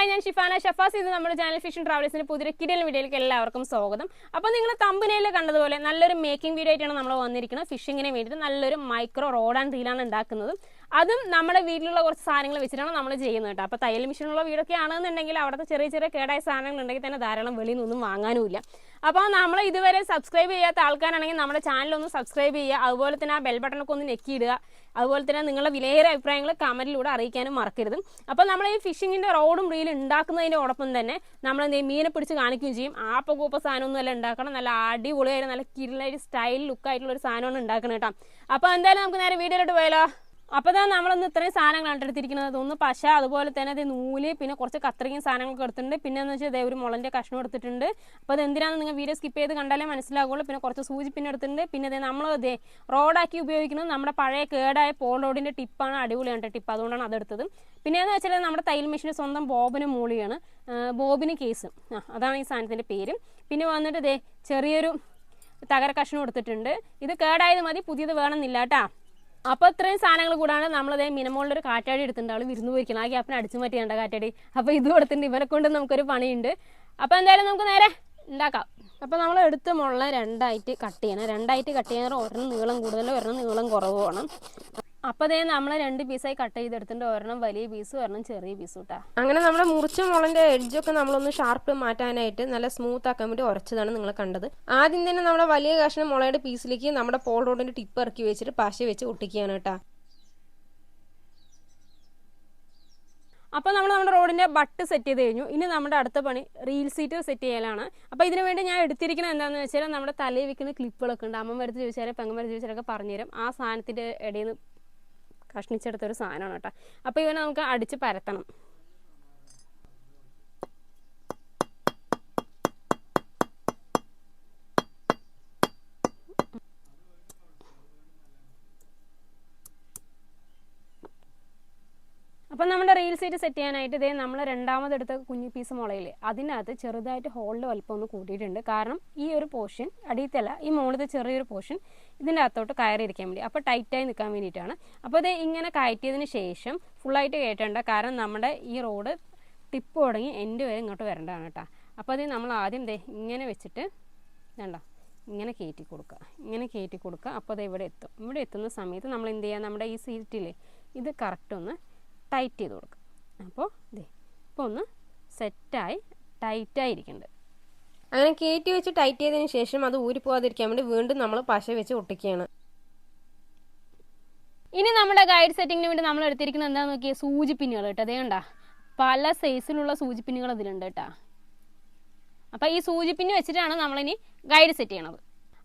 Hi ഞാൻ ഷിഫാന ഷഫാസ്. ഇത് നമ്മുടെ ചാനൽ ഫിഷൻ ട്രാവലേഴ്സിന്റെ പുതിയ കിരൽ വീഡിയോയിലേക്ക് എല്ലാവർക്കും സ്വാഗതം. അപ്പോൾ നിങ്ങൾ തമ്പനയിൽ കണ്ടതുപോലെ നല്ലൊരു മേക്കിംഗ് വീഡിയോ ആയിട്ടാണ് നമ്മൾ വന്നിരിക്കുന്നത്. ഫിഷിങ്ങിന് വേണ്ടിയിട്ട് നല്ലൊരു മൈക്രോ റോഡ് ആൻഡ് റീലാണ് ഉണ്ടാക്കുന്നത്. അതും നമ്മുടെ വീട്ടിലുള്ള കുറച്ച് സാധനങ്ങൾ വെച്ചിട്ടാണ് നമ്മൾ ചെയ്യുന്നത് കേട്ടോ. അപ്പോൾ തയ്യൽ മെഷീനുള്ള വീടൊക്കെ ആണെന്നുണ്ടെങ്കിൽ അവിടുത്തെ ചെറിയ ചെറിയ കേടായ സാധനങ്ങൾ ഉണ്ടെങ്കിൽ തന്നെ ധാരാളം വെളിയിൽ നിന്നൊന്നും വാങ്ങാനുമില്ല. അപ്പോൾ നമ്മൾ ഇതുവരെ സബ്സ്ക്രൈബ് ചെയ്യാത്ത ആൾക്കാരാണെങ്കിൽ നമ്മുടെ ചാനൽ ഒന്ന് സബ്സ്ക്രൈബ് ചെയ്യുക. അതുപോലെ തന്നെ ആ ബെൽ ബട്ടണൊക്കെ ഒന്ന് ഞെക്കിയിടുക. അതുപോലെ തന്നെ നിങ്ങളുടെ വിലയേറെ അഭിപ്രായങ്ങൾ കമന്റിലൂടെ അറിയിക്കാനും മറക്കരുത്. അപ്പോൾ നമ്മൾ ഈ ഫിഷിങ്ങിന്റെ റോഡും റീലും ഉണ്ടാക്കുന്നതിനോടൊപ്പം തന്നെ നമ്മൾ എന്തെങ്കിലും മീനെ പിടിച്ച് കാണിക്കുകയും ചെയ്യും. ആപ്പ കൂപ്പ സാധനമൊന്നും അല്ല ഉണ്ടാക്കണം. നല്ല അടിപൊളിയായിട്ട് നല്ല കിരിലായിട്ട് സ്റ്റൈൽ ലുക്കായിട്ടുള്ള ഒരു സാധനമാണ് ഉണ്ടാക്കണം കേട്ടോ. അപ്പോൾ എന്തായാലും നമുക്ക് നേരെ വീഡിയോയിലോട്ട് പോയാലോ? അപ്പോൾ തന്നെ നമ്മളൊന്ന് ഇത്രയും സാധനങ്ങൾ എടുത്തിരിക്കുന്നത്. ഒന്ന് പശ അതുപോലെ തന്നെ അത് നൂൽ പിന്നെ കുറച്ച് കത്രികയും സാധനങ്ങളൊക്കെ എടുത്തിട്ടുണ്ട്. പിന്നെ എന്ന് വെച്ചാൽ ഒരു മുളന്റെ കഷ്ണം എടുത്തിട്ടുണ്ട്. അപ്പൊ അത് എന്തിനാണെന്ന് നിങ്ങൾ വീഡിയോ സ്കിപ്പ് ചെയ്ത് കണ്ടാലേ മനസ്സിലാകുള്ളൂ പിന്നെ കുറച്ച് സൂചി പിന്നെ എടുത്തിട്ടുണ്ട്. പിന്നെ ദേ നമ്മൾ ദേ റോഡാക്കി ഉപയോഗിക്കുന്നത് നമ്മുടെ പഴയ കേടായ പോൾ റോഡിന്റെ ടിപ്പാണ് അടിപൊളിയാണ് ടിപ്പ്. അതുകൊണ്ടാണ് അതെടുത്തത് പിന്നെ എന്ന് വെച്ചാൽ നമ്മുടെ തയ്യൽ മെഷീന്റെ സ്വന്തം ബോബിന് മൂളിയാണ്. ബോബിന് കേസ്. ആ അതാണ് ഈ സാധനത്തിന്റെ പേര്. പിന്നെ വന്നിട്ട് ദേ ചെറിയൊരു തകര കഷ്ണം എടുത്തിട്ടുണ്ട്. ഇത് കേടായത് മതി പുതിയത് വേണമെന്നില്ല കേട്ടാ. അപ്പോൾ ഇത്രയും സാധനങ്ങൾ കൂടാണ് നമ്മളതേ മിനിമോളിൽ ഒരു കാറ്റാടി എടുത്തിട്ടുണ്ട്. അവൾ വിരുന്ന് പോയിരിക്കണം ആ ഗ്യാപ്പിന് അടിച്ചു മാറ്റിയാണ് കാറ്റാടി. അപ്പോൾ ഇത് കൊടുത്തിട്ടുണ്ട് ഇവരെ കൊണ്ട് നമുക്കൊരു പണിയുണ്ട്. അപ്പോൾ എന്തായാലും നമുക്ക് നേരെ ഉണ്ടാക്കാം. അപ്പോൾ നമ്മൾ എടുത്ത മുള്ള രണ്ടായിട്ട് കട്ട് ചെയ്യണം. രണ്ടായിട്ട് കട്ട് ചെയ്യാൻ ഒരെണ്ണം നീളം കൂടുതലും ഒരെണ്ണം നീളം കുറവ് വേണം. അപ്പോൾ അതേ നമ്മൾ രണ്ട് പീസായി കട്ട് ചെയ്തെടുത്തിട്ട് ഒരെണ്ണം വലിയ പീസ് ഒരെണ്ണം ചെറിയ പീസ് കേട്ടാ അങ്ങനെ നമ്മുടെ മുറിച്ച മുളന്റെ എഡ്ജൊക്കെ നമ്മളൊന്ന് ഷാർപ്പ് മാറ്റാനായിട്ട് നല്ല സ്മൂത്ത് ആക്കാൻ വേണ്ടി ഉറച്ചതാണ് നിങ്ങൾ കണ്ടത്. ആദ്യം തന്നെ നമ്മുടെ വലിയ കഷ്ണം മുളയുടെ പീസിലേക്ക് നമ്മുടെ പോൾ റോഡിന്റെ ടിപ്പ് ഇറക്കി വെച്ചിട്ട് പശ വെച്ച് ഒട്ടിക്കുകയാണ് കേട്ടാ അപ്പോൾ നമ്മൾ നമ്മുടെ റോഡിന്റെ ബട്ട് സെറ്റ് ചെയ്ത് കഴിഞ്ഞു. ഇനി നമ്മുടെ അടുത്ത പണി റീൽ സീറ്റ് സെറ്റ് ചെയ്യലാണ്. അപ്പോൾ ഇതിന് വേണ്ടി ഞാൻ എടുത്തിരിക്കുന്നത് എന്താണെന്ന് വെച്ചാൽ നമ്മുടെ തലയിൽ വെക്കുന്ന ക്ലിപ്പുകളൊക്കെ ഉണ്ട്. അമ്മ ചോദിച്ചാലും ചോദിച്ചാൽ പെങ്ങമ്മ എടുത്ത് ചോദിച്ചാലൊക്കെ പറഞ്ഞുതരും. ആ സാധനത്തിന്റെ ഇടയിൽ നിന്ന് കഷ്ണിച്ചെടുത്ത ഒരു സാധനമാണ് കേട്ടോ. അപ്പോൾ ഇവനെ നമുക്ക് അടിച്ച് പരത്തണം. അപ്പം നമ്മുടെ റീൽ സീറ്റ് സെറ്റ് ചെയ്യാനായിട്ട് ഇതേ നമ്മൾ രണ്ടാമതെടുത്ത കുഞ്ഞു പീസ് മുളയിൽ അതിനകത്ത് ചെറുതായിട്ട് ഹോളിൽ വലിപ്പം ഒന്ന് കൂട്ടിയിട്ടുണ്ട്. കാരണം ഈ ഒരു പോർഷൻ അടിയത്തല്ല ഈ മുകളിലത്തെ ചെറിയൊരു പോർഷൻ ഇതിന്റെ അകത്തോട്ട് കയറിയിരിക്കാൻ വേണ്ടി. അപ്പോൾ ടൈറ്റായി നിൽക്കാൻ വേണ്ടിയിട്ടാണ്. അപ്പോൾ ഇത് ഇങ്ങനെ കയറ്റിയതിന് ശേഷം ഫുള്ളായിട്ട് കയറ്റേണ്ട കാരണം നമ്മുടെ ഈ റോഡ് ടിപ്പ് തുടങ്ങി എന്റെ വരെ ഇങ്ങോട്ട് വരേണ്ടതാണ് കേട്ടോ. അപ്പോൾ അത് നമ്മൾ ആദ്യം ദേ ഇങ്ങനെ വെച്ചിട്ട് വേണ്ട ഇങ്ങനെ കയറ്റി കൊടുക്കുക. ഇങ്ങനെ കയറ്റി കൊടുക്കുക. അപ്പോൾ അത് ഇവിടെ എത്തും. ഇവിടെ എത്തുന്ന സമയത്ത് നമ്മൾ എന്ത് ചെയ്യുക? നമ്മുടെ ഈ സീറ്റിൽ ഇത് കറക്റ്റ് ഒന്ന് ടൈറ്റ് ചെയ്ത് കൊടുക്കുക അപ്പോൾ ദേ ഇപ്പോൾ ഒന്ന് സെറ്റായി ടൈറ്റായിരിക്കുന്നുണ്ട് അങ്ങനെ കയറ്റി വെച്ച് ടൈറ്റ് ചെയ്തതിന് ശേഷം അത് ഊരിപ്പോകാതിരിക്കാൻ വേണ്ടി വീണ്ടും നമ്മൾ പശ വെച്ച് ഒട്ടിക്കുകയാണ്. ഇനി നമ്മുടെ ഗൈഡ് സെറ്റിങ്ങിന് വേണ്ടി നമ്മൾ എടുത്തിരിക്കുന്നത് എന്താണെന്ന് നോക്കിയാൽ സൂചി പിന്നുകൾ കേട്ടോ അതേ കണ്ടാ. പല സൈസിലുള്ള സൂചി പിന്നുകൾ ഇതിലുണ്ട് കേട്ടോ. അപ്പോൾ ഈ സൂചി പിന്ന് വെച്ചിട്ടാണ് നമ്മളിനി ഗൈഡ് സെറ്റ് ചെയ്യണത്.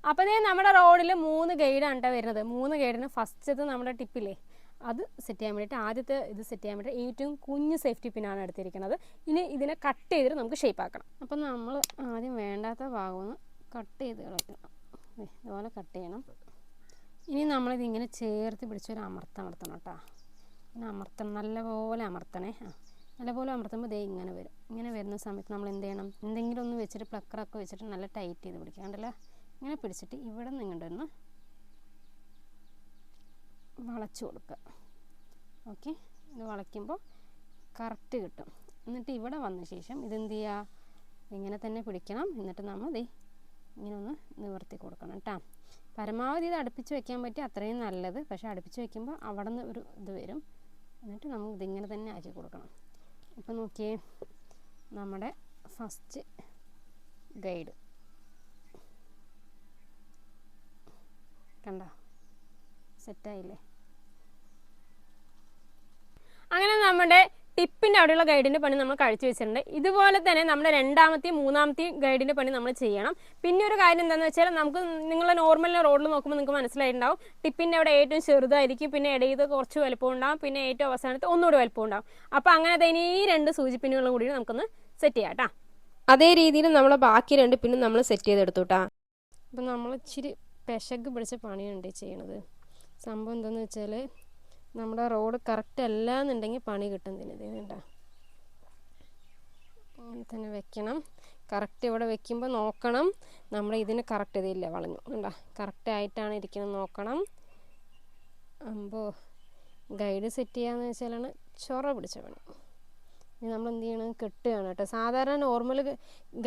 അപ്പോൾ ഇതേ നമ്മുടെ റോഡിൽ മൂന്ന് ഗൈഡാണ് കേട്ടോ വരുന്നത്. മൂന്ന് ഗൈഡിന് ഫസ്റ്റത്തെ നമ്മുടെ ടിപ്പില്ലേ അത് സെറ്റ് ചെയ്യാൻ വേണ്ടിയിട്ട് ആദ്യത്തെ ഇത് സെറ്റ് ചെയ്യാൻ വേണ്ടി ഏറ്റവും കുഞ്ഞ് സേഫ്റ്റി പിന്നാണ് എടുത്തിരിക്കുന്നത്. ഇനി ഇതിനെ കട്ട് ചെയ്തിട്ട് നമുക്ക് ഷേപ്പ് ആക്കണം. അപ്പം നമ്മൾ ആദ്യം വേണ്ടാത്ത ഭാഗം ഒന്ന് കട്ട് ചെയ്ത് കളയണം. ദേ, ഇതുപോലെ കട്ട് ചെയ്യണം. ഇനി നമ്മളിത് ഇങ്ങനെ ചേർത്ത് പിടിച്ചൊരു അമർത്തം അമർത്തണം കേട്ടോ. ഇങ്ങനെ അമർത്തണം. നല്ലപോലെ അമർത്തണേ. ആ നല്ലപോലെ അമർത്തുമ്പോൾ ദേ ഇങ്ങനെ വരും. ഇങ്ങനെ വരുന്ന സമയത്ത് നമ്മൾ എന്ത് ചെയ്യണം? എന്തെങ്കിലും ഒന്ന് വെച്ചിട്ട് പ്ലക്കറൊക്കെ വെച്ചിട്ട് നല്ല ടൈറ്റ് ചെയ്ത് പിടിക്കുക. കണ്ടല്ലോ? ഇങ്ങനെ പിടിച്ചിട്ട് ഇവിടെ നിന്ന് ഇങ്ങോട്ട് ഒന്ന് വളച്ചു കൊടുക്കുക. ഓക്കെ? ഇത് വളയ്ക്കുമ്പോൾ കറക്റ്റ് കിട്ടും. എന്നിട്ട് ഇവിടെ വന്ന ശേഷം ഇതെന്ത് ചെയ്യുക? ഇങ്ങനെ തന്നെ പിടിക്കണം. എന്നിട്ട് നമ്മൾ ദേ ഇങ്ങനെ ഒന്ന് നിവർത്തി കൊടുക്കണം കേട്ടോ പരമാവധി ഇത് അടുപ്പിച്ച് വെക്കാൻ പറ്റി അത്രയും നല്ലത്. പക്ഷേ അടുപ്പിച്ച് വെക്കുമ്പോൾ അവിടെ നിന്ന് ഒരു ഇത് വരും. എന്നിട്ട് നമുക്ക് ഇതിങ്ങനെ തന്നെ ആക്കി കൊടുക്കണം. ഇപ്പം നോക്കിയേ നമ്മുടെ ഫസ്റ്റ് ഗൈഡ്. കണ്ടോ? സെറ്റായില്ലേ? അങ്ങനെ നമ്മുടെ ടിപ്പിന്റെ അവിടെയുള്ള ഗൈഡിന്റെ പണി നമ്മൾ കഴിച്ചു വെച്ചിട്ടുണ്ട്. ഇതുപോലെ തന്നെ നമ്മുടെ രണ്ടാമത്തെയും മൂന്നാമത്തെയും ഗൈഡിന്റെ പണി നമ്മൾ ചെയ്യണം. പിന്നെ ഒരു കാര്യം എന്താണെന്ന് വെച്ചാൽ നമുക്ക് നിങ്ങൾ നോർമൽ റോഡിൽ നോക്കുമ്പോൾ നിങ്ങൾക്ക് മനസ്സിലായിട്ടുണ്ടാവും. ടിപ്പിന്റെ അവിടെ ഏറ്റവും ചെറുതായിരിക്കും പിന്നെ ഇടയിൽ കുറച്ച് വലുപ്പം ഉണ്ടാവും പിന്നെ ഏറ്റവും അവസാനത്ത് ഒന്നുകൂടി വലുപ്പം ഉണ്ടാവും. അപ്പോൾ അങ്ങനെ തന്നെ ഈ രണ്ട് സൂചിപ്പിന്നുകളും കൂടി നമുക്കൊന്ന് സെറ്റ് ചെയ്യാം കേട്ടോ. അതേ രീതിയിൽ നമ്മൾ ബാക്കി രണ്ട് പിന്നും നമ്മൾ സെറ്റ് ചെയ്തെടുത്തു കേട്ടോ. അപ്പം നമ്മൾ ഇച്ചിരി പെശക് പിടിച്ച പണിയുണ്ട് ചെയ്യണത്. സംഭവം എന്താണെന്ന് വെച്ചാൽ നമ്മുടെ റോഡ് കറക്റ്റ് അല്ല എന്നുണ്ടെങ്കിൽ പണി കിട്ടും ഇത് കേട്ടോ അങ്ങനെ തന്നെ വെക്കണം. കറക്റ്റ് ഇവിടെ വെക്കുമ്പോൾ നോക്കണം. നമ്മൾ ഇതിന് കറക്റ്റ് ഇതില്ല വളഞ്ഞു. കണ്ട? കറക്റ്റ് ആയിട്ടാണ് ഇരിക്കുന്നത്. നോക്കണം. അമ്പോ ഗൈഡ് സെറ്റ് ചെയ്യാന്ന് വെച്ചാലാണ് ചൊറ പിടിച്ച പണി. ഇനി നമ്മൾ എന്ത് ചെയ്യണം? കെട്ടുകയാണ് കേട്ടോ. സാധാരണ നോർമൽ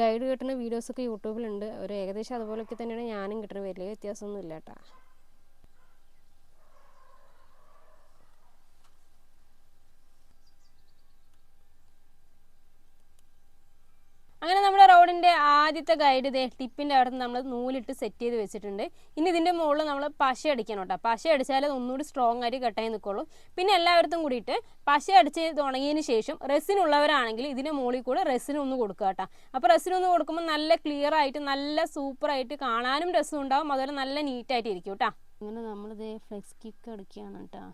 ഗൈഡ് കെട്ടുന്ന വീഡിയോസൊക്കെ യൂട്യൂബിലുണ്ട്. ഒരു ഏകദേശം അതുപോലൊക്കെ തന്നെയാണ് ഞാനും കിട്ടുന്നത് വലിയ വ്യത്യാസമൊന്നുമില്ല കേട്ടോ അങ്ങനെ നമ്മുടെ റോഡിന്റെ ആദ്യത്തെ ഗൈഡ് ഇതേ ടിപ്പിന്റെ അവിടെ നമ്മൾ നൂലിട്ട് സെറ്റ് ചെയ്ത് വെച്ചിട്ടുണ്ട്. ഇനി ഇതിന്റെ മുകളിൽ നമ്മൾ പശ അടിക്കണം കേട്ടോ പശ അടിച്ചാൽ ഒന്നുകൂടി സ്ട്രോങ് ആയിട്ട് കെട്ടായി നിൽക്കുള്ളൂ പിന്നെ എല്ലായിടത്തും കൂടിയിട്ട് പശ അടിച്ച് തുടങ്ങിയതിന് ശേഷം റെസിൻ ഉള്ളവരാണെങ്കിൽ ഇതിന്റെ മുകളിൽ കൂടെ റെസിൻ ഒന്ന് കൊടുക്കുക കേട്ടോ അപ്പോൾ റെസിൻ ഒന്ന് കൊടുക്കുമ്പോൾ നല്ല ക്ലിയർ ആയിട്ട് നല്ല സൂപ്പറായിട്ട് കാണാനും രസം ഉണ്ടാവും. അതുപോലെ നല്ല നീറ്റായിട്ട് ഇരിക്കും കേട്ടോ അങ്ങനെ നമ്മളിത് ഫ്ലെക്സ് കിക്ക് അടിക്കുകയാണ് കേട്ടോ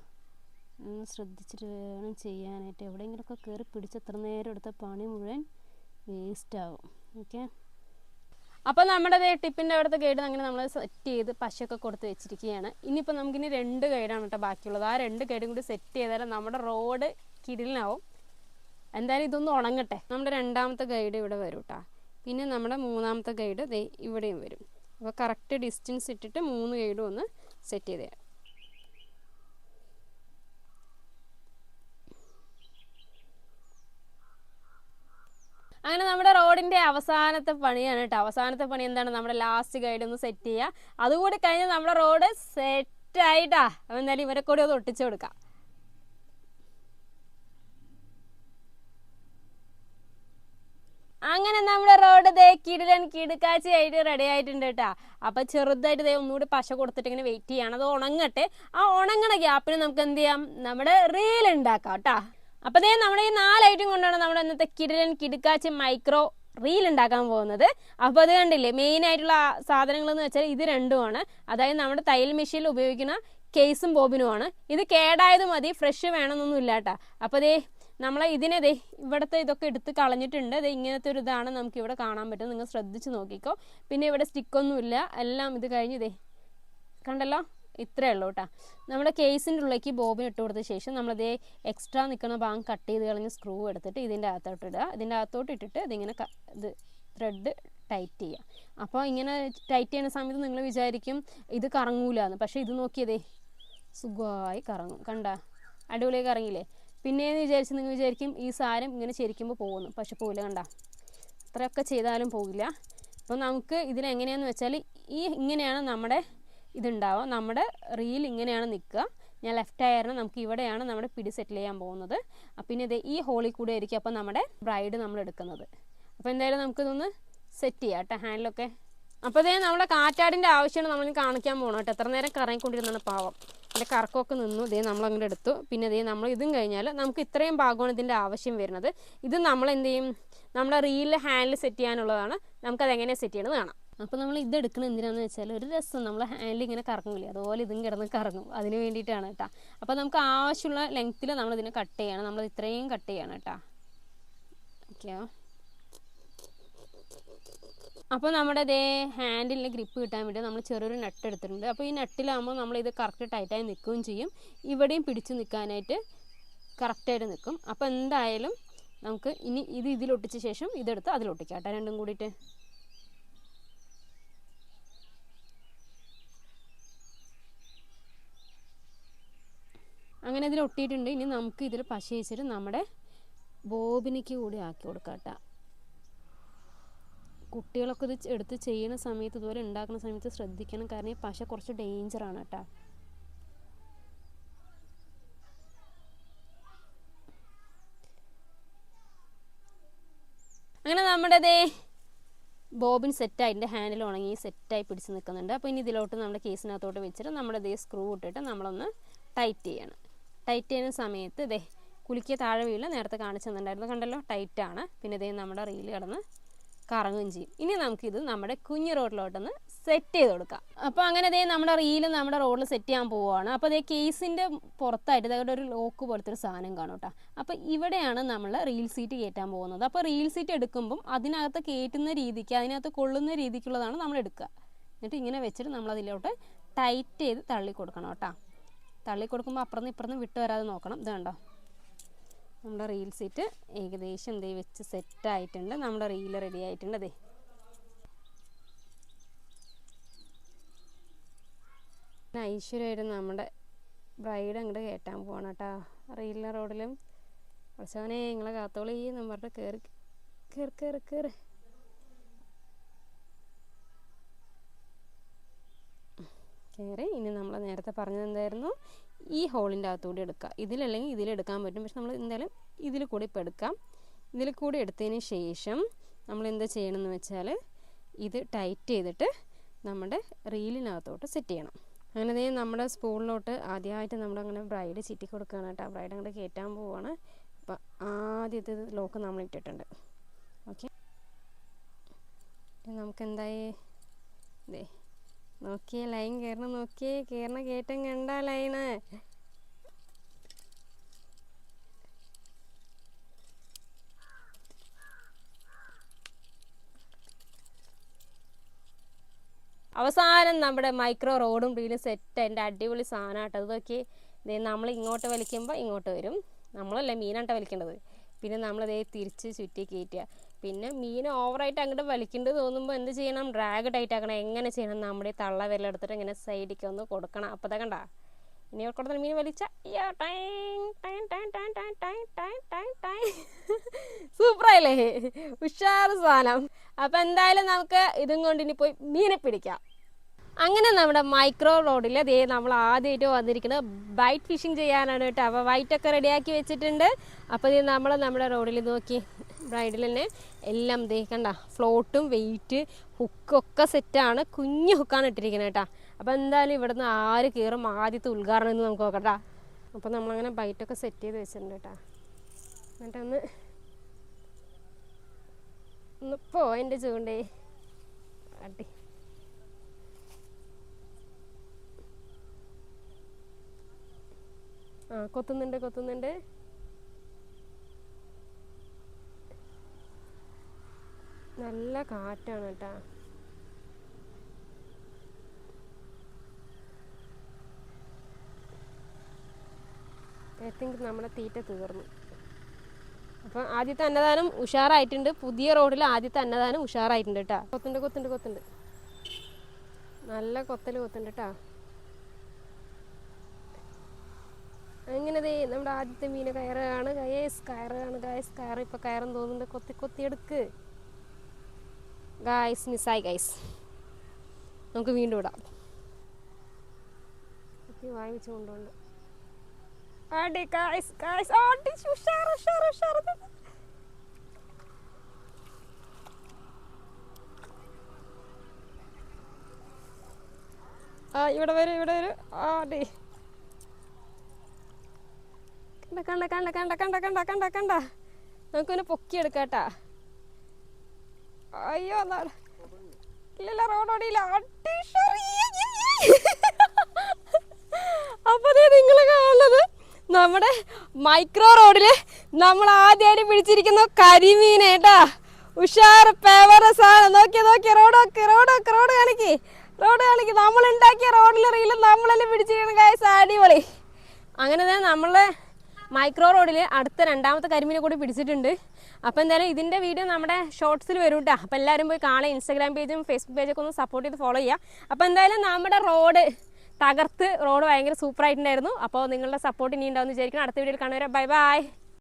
ഒന്ന് ശ്രദ്ധിച്ചിട്ട് വേണം ചെയ്യാനായിട്ട്. എവിടെയെങ്കിലുമൊക്കെ കയറി പിടിച്ച് എത്ര നേരം എടുത്ത പണി മുഴുവൻ വേസ്റ്റ് ആവും. ഓക്കെ അപ്പോൾ നമ്മുടെ ദേ ടിപ്പിന്റെ അവിടുത്തെ ഗൈഡ് അങ്ങനെ നമ്മൾ സെറ്റ് ചെയ്ത് പശയൊക്കെ കൊടുത്ത് വെച്ചിരിക്കുകയാണ്. ഇനിയിപ്പോൾ നമുക്കിനി രണ്ട് ഗൈഡാണ് കേട്ടോ ബാക്കിയുള്ളത്. ആ രണ്ട് ഗൈഡും കൂടി സെറ്റ് ചെയ്താൽ നമ്മുടെ റോഡ് കിടിലിനാവും. എന്തായാലും ഇതൊന്നും ഉണങ്ങട്ടെ. നമ്മുടെ രണ്ടാമത്തെ ഗൈഡ് ഇവിടെ വരും കേട്ടോ. പിന്നെ നമ്മുടെ മൂന്നാമത്തെ ഗൈഡ് ഇവിടെയും വരും. അപ്പോൾ കറക്റ്റ് ഡിസ്റ്റൻസ് ഇട്ടിട്ട് മൂന്ന് ഗൈഡും ഒന്ന് സെറ്റ് ചെയ്ത് തരാം. അങ്ങനെ നമ്മുടെ റോഡിന്റെ അവസാനത്തെ പണിയാണ് കേട്ടോ. അവസാനത്തെ പണി എന്താണ്? നമ്മുടെ ലാസ്റ്റ് ഗൈഡ് ഒന്ന് സെറ്റ് ചെയ്യുക അതുകൂടി കഴിഞ്ഞ് നമ്മുടെ റോഡ് സെറ്റ് ആയിട്ടാ. അപ്പോൾ എന്തായാലും ഇവരെ കൂടി ഒന്ന് ഒട്ടിച്ചു കൊടുക്കാം. അങ്ങനെ നമ്മുടെ റോഡ് ദേ കിടിലൻ കിടുക്കാച്ചി ആയിട്ട് റെഡി ആയിട്ടുണ്ട് കേട്ടാ. അപ്പൊ ചെറുതായിട്ട് ദേ ഒന്നുകൂടി പശ കൊടുത്തിട്ട് ഇങ്ങനെ വെയിറ്റ് ചെയ്യണം. അത് ഉണങ്ങട്ടെ. ആ ഉണങ്ങണ ഗ്യാപ്പിന് നമുക്ക് എന്ത് ചെയ്യാം? നമ്മുടെ റീൽ ഉണ്ടാക്കാം കേട്ടാ. അപ്പൊ ദേ നമ്മുടെ ഈ നാല് ഐറ്റം കൊണ്ടാണ് നമ്മുടെ ഇന്നത്തെ കിടിലൻ കിടുക്കാച്ചി മൈക്രോ റീൽ ഉണ്ടാക്കാൻ പോകുന്നത്. അപ്പോൾ അത് കണ്ടില്ലേ മെയിൻ ആയിട്ടുള്ള സാധനങ്ങൾ എന്ന് വെച്ചാൽ ഇത് രണ്ടുമാണ്. അതായത് നമ്മുടെ തയ്യൽ മെഷീനിൽ ഉപയോഗിക്കുന്ന കേസും ബോബിനുമാണ്. ഇത് കേടായത് മതി ഫ്രഷ് വേണമെന്നൊന്നും ഇല്ല കേട്ടോ അപ്പോൾ ദേ നമ്മളെ ഇതിനെ ദേ ഇവിടുത്തെ ഇതൊക്കെ എടുത്ത് കളഞ്ഞിട്ടുണ്ട്. ദേ ഇങ്ങനത്തെ ഒരു ഇതാണ് നമുക്ക് ഇവിടെ കാണാൻ പറ്റും നിങ്ങൾ ശ്രദ്ധിച്ച് നോക്കിക്കോ. പിന്നെ ഇവിടെ സ്റ്റിക്കൊന്നുമില്ല എല്ലാം ഇത് കഴിഞ്ഞ് ദേ കണ്ടല്ലോ? ഇത്രയേ ഉള്ളൂ കേട്ടോ നമ്മുടെ കേസിന്റെ ഉള്ളിലേക്ക് ബോബിൻ ഇട്ട് കൊടുത്ത ശേഷം നമ്മളതേ എക്സ്ട്രാ നിൽക്കുന്ന ഭാഗം കട്ട് ചെയ്ത് കളഞ്ഞ് സ്ക്രൂ എടുത്തിട്ട് ഇതിന്റെ അകത്തോട്ട് ഇടുക. ഇതിന്റെ അകത്തോട്ട് ഇട്ടിട്ട് ഇതിങ്ങനെ ഇത് ത്രെഡ് ടൈറ്റ് ചെയ്യുക. അപ്പോൾ ഇങ്ങനെ ടൈറ്റ് ചെയ്യുന്ന സമയത്ത് നിങ്ങൾ വിചാരിക്കും ഇത് കറങ്ങൂല എന്ന് പക്ഷേ ഇത് നോക്കിയതേ സുഖമായി കറങ്ങും. കണ്ട? അടിപൊളിയായി കറങ്ങിയില്ലേ? പിന്നെയെന്ന് വിചാരിച്ച് നിങ്ങൾ വിചാരിക്കും ഈ സാരം ഇങ്ങനെ ചെരിക്കുമ്പോൾ പോകുന്നു. പക്ഷെ പോകില്ല കണ്ട? അത്രയൊക്കെ ചെയ്താലും പോകില്ല അപ്പോൾ നമുക്ക് ഇതിലെങ്ങനെയാണെന്ന് വെച്ചാൽ ഈ ഇങ്ങനെയാണ് നമ്മുടെ ഇതുണ്ടാവുക നമ്മുടെ റീൽ ഇങ്ങനെയാണ് നിൽക്കുക. ഞാൻ ലെഫ്റ്റ് ആയിരുന്നു നമുക്ക് ഇവിടെയാണ് നമ്മുടെ പിടി സെറ്റിൽ ചെയ്യാൻ പോകുന്നത്. അപ്പം പിന്നെ ഇത് ഈ ഹോളിൽ കൂടെ ആയിരിക്കും അപ്പം നമ്മുടെ ബ്രൈഡ് നമ്മൾ എടുക്കുന്നത്. അപ്പോൾ എന്തായാലും നമുക്കിതൊന്ന് സെറ്റ് ചെയ്യാം കേട്ടോ ഹാൻഡിലൊക്കെ അപ്പോൾ ഇതേ നമ്മുടെ കാറ്റാടിന്റെ ആവശ്യമാണ് നമ്മൾ കാണിക്കാൻ പോകണം കേട്ടോ. എത്ര നേരം കറങ്ങിക്കൊണ്ടിരുന്നാണ് പാവം. അതിന്റെ കറക്കമൊക്കെ നിന്നു. ഇതേ നമ്മൾ അങ്ങോട്ട് എടുത്തു. പിന്നെ ഇതേ നമ്മൾ ഇതും കഴിഞ്ഞാൽ നമുക്ക് ഇത്രയും ഭാഗമാണ് ഇതിന്റെ ആവശ്യം വരുന്നത്. ഇത് നമ്മൾ ചെയ്യും? നമ്മുടെ റീലിൽ ഹാൻഡിൽ സെറ്റ് ചെയ്യാനുള്ളതാണ്. നമുക്കത് എങ്ങനെ സെറ്റ് ചെയ്യണമെന്ന് കാണാം. അപ്പോൾ നമ്മൾ ഇത് എടുക്കുന്നത് എന്തിനാന്ന് വെച്ചാൽ ഒരു രസം നമ്മൾ ഹാൻഡിൽ ഇങ്ങനെ കറങ്ങില്ലേ അതുപോലെ ഇതും കിടന്ന് കറങ്ങും. അതിന് വേണ്ടിയിട്ടാണ് കേട്ടോ അപ്പോൾ നമുക്ക് ആവശ്യമുള്ള ലെങ്ത്തിൽ നമ്മൾ ഇതിനെ കട്ട് ചെയ്യണം. നമ്മൾ ഇത്രയും കട്ട് ചെയ്യണം കേട്ടോ ഓക്കെയോ അപ്പോൾ നമ്മുടെ ഇതേ ഹാൻഡിലിന് ഗ്രിപ്പ് കിട്ടാൻ വേണ്ടി നമ്മൾ ചെറിയൊരു നട്ട് എടുത്തിട്ടുണ്ട്. അപ്പോൾ ഈ നട്ടിലാകുമ്പോൾ നമ്മൾ ഇത് കറക്റ്റ് ടൈറ്റായി നിൽക്കുകയും ചെയ്യും. ഇവിടെയും പിടിച്ച് നിൽക്കാനായിട്ട് കറക്റ്റായിട്ട് നിൽക്കും. അപ്പോൾ എന്തായാലും നമുക്ക് ഇനി ഇത് ഇതിലൊട്ടിച്ച ശേഷം ഇതെടുത്ത് അതിലൊട്ടിക്കാം കേട്ടോ രണ്ടും കൂടിയിട്ട്. അങ്ങനെ ഇതിൽ ഒട്ടിയിട്ടുണ്ട്. ഇനി നമുക്ക് ഇതിൽ പശ നമ്മുടെ ബോബിനിക്ക് കൂടി ആക്കി കൊടുക്കാം കേട്ടോ കുട്ടികളൊക്കെ ഇത് എടുത്ത് ചെയ്യുന്ന സമയത്ത് ഇതുപോലെ ഉണ്ടാക്കുന്ന സമയത്ത് ശ്രദ്ധിക്കണം. കാരണം ഈ പശ കുറച്ച് ഡേഞ്ചറാണ് കേട്ടോ. അങ്ങനെ നമ്മുടെ ദേ ബോബിൻ സെറ്റായി. എന്റെ ഹാൻഡിൽ ഉണങ്ങി സെറ്റായി പിടിച്ച് നിൽക്കുന്നുണ്ട്. അപ്പോൾ ഇനി ഇതിലോട്ട് നമ്മുടെ കേസിനകത്തോട്ട് വെച്ചിട്ട് നമ്മുടെ ദേ സ്ക്രൂ ഇട്ടിട്ട് നമ്മളൊന്ന് ടൈറ്റ് ചെയ്യണം. ടൈറ്റ് ചെയ്യുന്ന സമയത്ത് ദേ കുലുക്കിയ താഴെ വീഴില്ല നേരത്തെ കാണിച്ചു തന്നിട്ടുണ്ടായിരുന്നു കണ്ടല്ലോ ടൈറ്റാണ്. പിന്നെ ഇതേ നമ്മുടെ റീൽ കിടന്ന് കറങ്ങുകയും ചെയ്യും. ഇനി നമുക്കിത് നമ്മുടെ കുഞ്ഞു റോഡിലോട്ടൊന്ന് സെറ്റ് ചെയ്ത് കൊടുക്കാം. അപ്പോൾ അങ്ങനെ ദേ നമ്മുടെ റീൽ നമ്മുടെ റോഡിൽ സെറ്റ് ചെയ്യാൻ പോവുകയാണ് അപ്പോൾ ദേ കേസിന്റെ പുറത്തായിട്ട് ഇതവിടെ ഒരു ലോക്ക് പോലത്തെ ഒരു സാധനം കാണും കേട്ടോ അപ്പോൾ ഇവിടെയാണ് നമ്മൾ റീൽ സീറ്റ് കയറ്റാൻ പോകുന്നത്. അപ്പോൾ റീൽ സീറ്റ് എടുക്കുമ്പം അതിനകത്ത് കയറ്റുന്ന രീതിക്ക് അതിനകത്ത് കൊള്ളുന്ന രീതിക്കുള്ളതാണ് നമ്മൾ എടുക്കുക എന്നിട്ട് ഇങ്ങനെ വെച്ചിട്ട് നമ്മൾ അതിലോട്ട് ടൈറ്റ് ചെയ്ത് തള്ളി കൊടുക്കണം കേട്ടോ തള്ളി കൊടുക്കുമ്പോൾ അപ്പുറന്ന് ഇപ്പുറന്ന് വിട്ട് വരാതെ നോക്കണം. ഇത് കണ്ടോ? നമ്മുടെ റീൽ സീറ്റ് ഏകദേശം ദേ വെച്ച് സെറ്റ് ആയിട്ടുണ്ട്. നമ്മുടെ റീൽ റെഡി ആയിട്ടുണ്ട് ദേ. ഐശ്വര്യമായിട്ട് നമ്മുടെ ബ്രൈഡ് അങ്ങോട്ട് കയറ്റാൻ പോവാണ് കേട്ടോ. റീലിലെ റോഡിലും കുറച്ചവനെ നിങ്ങളെ കാത്തോളി എന്നും പറഞ്ഞിട്ട് കയറി കയറി കയറി കയറി കയറി ഇനി നമ്മൾ നേരത്തെ പറഞ്ഞത് എന്തായിരുന്നു? ഈ ഹോളിന്റെ അകത്തുകൂടി എടുക്കുക. ഇതിലല്ലെങ്കിൽ ഇതിലെടുക്കാൻ പറ്റും. പക്ഷെ നമ്മൾ എന്തായാലും ഇതിൽ കൂടി ഇപ്പോൾ എടുക്കാം. ഇതിൽ കൂടി എടുത്തതിന് ശേഷം നമ്മൾ എന്താ ചെയ്യണമെന്ന് വെച്ചാൽ ഇത് ടൈറ്റ് ചെയ്തിട്ട് നമ്മുടെ റീലിനകത്തോട്ട് സെറ്റ് ചെയ്യണം. അങ്ങനെ നമ്മുടെ സ്പൂണിലോട്ട് ആദ്യമായിട്ട് നമ്മൾ അങ്ങനെ ബ്രൈഡ് ചിറ്റി കൊടുക്കുകയാണ് കേട്ടോ. ബ്രൈഡ് അങ്ങോട്ട് കയറ്റാൻ പോവുകയാണ് അപ്പം ആദ്യത്തെ ലോക്ക് നമ്മൾ ഇട്ടിട്ടുണ്ട്. ഓക്കെ. നമുക്ക് എന്തായി? ദേ നോക്കിയേ ലൈൻ കയറണം നോക്കിയേ. കയറണ കയറ്റം കണ്ട ലൈന് അവസാനം നമ്മുടെ മൈക്രോ റോഡും റീലും സെറ്റ് എന്റെ അടിപൊളി സാധനമാട്ടോ അത് നോക്കി നമ്മൾ ഇങ്ങോട്ട് വലിക്കുമ്പോൾ ഇങ്ങോട്ട് വരും. നമ്മളല്ലേ മീനാട്ട വലിക്കേണ്ടത്. പിന്നെ നമ്മളതേ തിരിച്ച് ചുറ്റി കയറ്റുക പിന്നെ മീൻ ഓവറായിട്ട് അങ്ങോട്ട് വലിക്കേണ്ടത് തോന്നുമ്പോൾ എന്ത് ചെയ്യണം? ഡ്രാഗ് ടൈറ്റ് ആക്കണം. എങ്ങനെ ചെയ്യണം? നമ്മുടെ തള്ള വിരൽ എടുത്തിട്ട് ഇങ്ങനെ സൈഡിലേക്ക് ഒന്ന് കൊടുക്കണം. അപ്പോൾ ഇതാ കണ്ട. ഇനി കൊടുത്ത മീൻ വലിച്ച. സൂപ്പറായില്ലേ ഉഷാറ് സാധനം. അപ്പം എന്തായാലും നമുക്ക് ഇതും കൊണ്ട് ഇനി പോയി മീനെ പിടിക്കാം. അങ്ങനെ നമ്മുടെ മൈക്രോ റോഡിൽ ദേ നമ്മൾ ആദ്യമായിട്ട് വന്നിരിക്കുന്നത് ബൈറ്റ് ഫിഷിംഗ് ചെയ്യാനാണ് കേട്ടോ. അപ്പോൾ വൈറ്റൊക്കെ റെഡിയാക്കി വെച്ചിട്ടുണ്ട്. അപ്പോൾ ഇത് നമ്മൾ നമ്മുടെ റോഡിൽ നോക്കി. ബ്രൈഡിൽ തന്നെ എല്ലാം ദേ കണ്ട ഫ്ലോട്ടും വെയിറ്റ് ഹുക്കൊക്കെ സെറ്റാണ് കുഞ്ഞു ഹുക്കാണ് ഇട്ടിരിക്കുന്നത് കേട്ടോ. അപ്പോൾ എന്തായാലും ഇവിടുന്ന് ആര് കയറും ആദ്യത്തെ ഉദ്ഘാടനം എന്ന് നമുക്ക് നോക്കട്ടാ അപ്പോൾ നമ്മളങ്ങനെ ബൈറ്റൊക്കെ സെറ്റ് ചെയ്ത് വെച്ചിട്ടുണ്ട് കേട്ടോ. എന്നിട്ടൊന്ന് ഒന്ന് പോ എന്റെ ചൂണ്ടേ. അടി. ആ കൊത്തുന്നുണ്ട് കൊത്തുന്നുണ്ട്. നല്ല കാറ്റാണ് കേട്ടാ. ഐ തിങ്ക് നമ്മുടെ തീറ്റ തീർന്നു. അപ്പം ആദ്യത്തെ അന്നദാനം ഉഷാറായിട്ടുണ്ട്. പുതിയ റോഡിൽ ആദ്യത്തെ അന്നദാനം ഉഷാറായിട്ടുണ്ട് കേട്ടാ. കൊത്തുണ്ട് കൊത്തുണ്ട് കൊത്തുണ്ട് നല്ല കൊത്തൽ കൊത്തുണ്ട് കേട്ടാ. അങ്ങനെ ദേ നമ്മുടെ ആദ്യത്തെ മീന് കയറുകയാണ്. ഗയേസ് കയറുകയാണ്. ഗായസ് കയറ്. ഇപ്പൊ കയറും തോന്നുന്നുണ്ട് കൊത്തി കൊത്തി എടുക്ക്. ഗായ്സ് മിസ്സായി ഗൈസ് നമുക്ക് വീണ്ടും ഇടാം. കുത്തി വാങ്ങിച്ചു കൊണ്ടുണ്ട് ഉഷാർ ഉഷാർ ആ ഇവിടെ വരും ഇവിടെ വരും. ആ അടി കണ്ട കണ്ട കണ്ട കണ്ട കണ്ട കണ്ട കണ്ട പൊക്കി പൊക്കിയെടുക്കാട്ടാ. അയ്യോ ഇല്ല റോഡോടിയില്ല അപ്പൊ നിങ്ങൾ കാണുന്നത് നമ്മുടെ മൈക്രോ റോഡിൽ നമ്മൾ ആദ്യമായിട്ട് പിടിച്ചിരിക്കുന്ന കരിമീനേട്ടാ ഉഷാർ പേവറസ് ആണ്. നോക്കി നോക്കി റോഡ് റോഡൊക്കെ റോഡ് കാണിക്ക്. റോഡ് കാണിക്ക്. നമ്മൾ ഉണ്ടാക്കിയ റോഡിലെ റീലും നമ്മൾ തന്നെ കാര്യം അടിപൊളി. അങ്ങനെ തന്നെ നമ്മളെ മൈക്രോ റോഡിൽ അടുത്ത രണ്ടാമത്തെ കരിമീനെ കൂടി പിടിച്ചിട്ടുണ്ട്. അപ്പോൾ എന്തായാലും ഇതിന്റെ വീഡിയോ നമ്മുടെ ഷോർട്സിൽ വരും കേട്ടോ അപ്പോൾ എല്ലാവരും പോയി കാണുക. ഇൻസ്റ്റാഗ്രാം പേജും ഫേസ്ബുക്ക് പേജൊക്കെ ഒന്ന് സപ്പോർട്ട് ചെയ്ത് ഫോളോ ചെയ്യുക. അപ്പോൾ എന്തായാലും നമ്മുടെ റോഡ് തകർത്ത് റോഡ് ഭയങ്കര സൂപ്പർ ആയിട്ടുണ്ടായിരുന്നു. അപ്പോൾ നിങ്ങളുടെ സപ്പോർട്ട് ഇനി ഉണ്ടാവും വിചാരിക്കണം അടുത്ത വീഡിയോയിൽ കാണുവരെ ബൈ ബൈ